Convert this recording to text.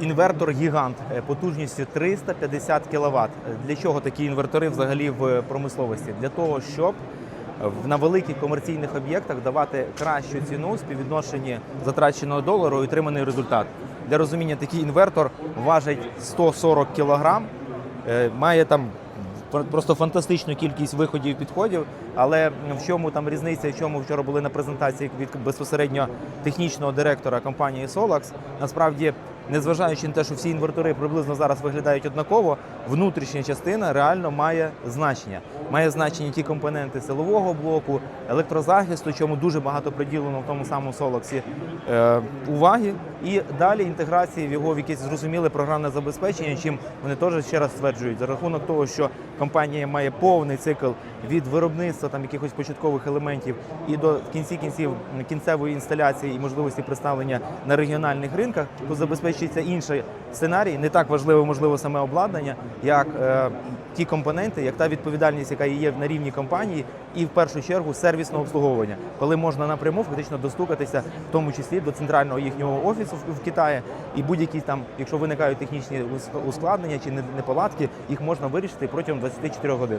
Інвертор гігант е, потужністю 350 кВт. Для чого такі інвертори взагалі в промисловості? Для того, щоб в- на великих комерційних об'єктах давати кращу ціну співвідношенні затраченого долару і отриманий результат. Для розуміння, такий інвертор важить 140 кг, е, має там пр- просто фантастичну кількість виходів і підходів. Але в чому там різниця, в чому вчора були на презентації від безпосередньо технічного директора компанії Solax, насправді. Незважаючи на те, що всі інвертори приблизно зараз виглядають однаково, внутрішня частина реально має значення. Має значення ті компоненти силового блоку, електрозахисту, чому дуже багато приділено в тому самому Солоксі е, уваги. І далі інтеграції в його в якесь зрозуміле програмне забезпечення, чим вони теж ще раз стверджують, за рахунок того, що компанія має повний цикл від виробництва там якихось початкових елементів і до в кінці кінців кінцевої інсталяції і можливості представлення на регіональних ринках, то забезпечується інший сценарій. Не так важливо, можливо, саме обладнання, як е, ті компоненти, як та відповідальність, яка є на рівні компанії, і в першу чергу сервісного обслуговування, коли можна напряму фактично достукатися, в тому числі до центрального їхнього офісу в, Китаї, і будь-які там, якщо виникають технічні ускладнення чи не- неполадки, їх можна вирішити протягом 24 годин.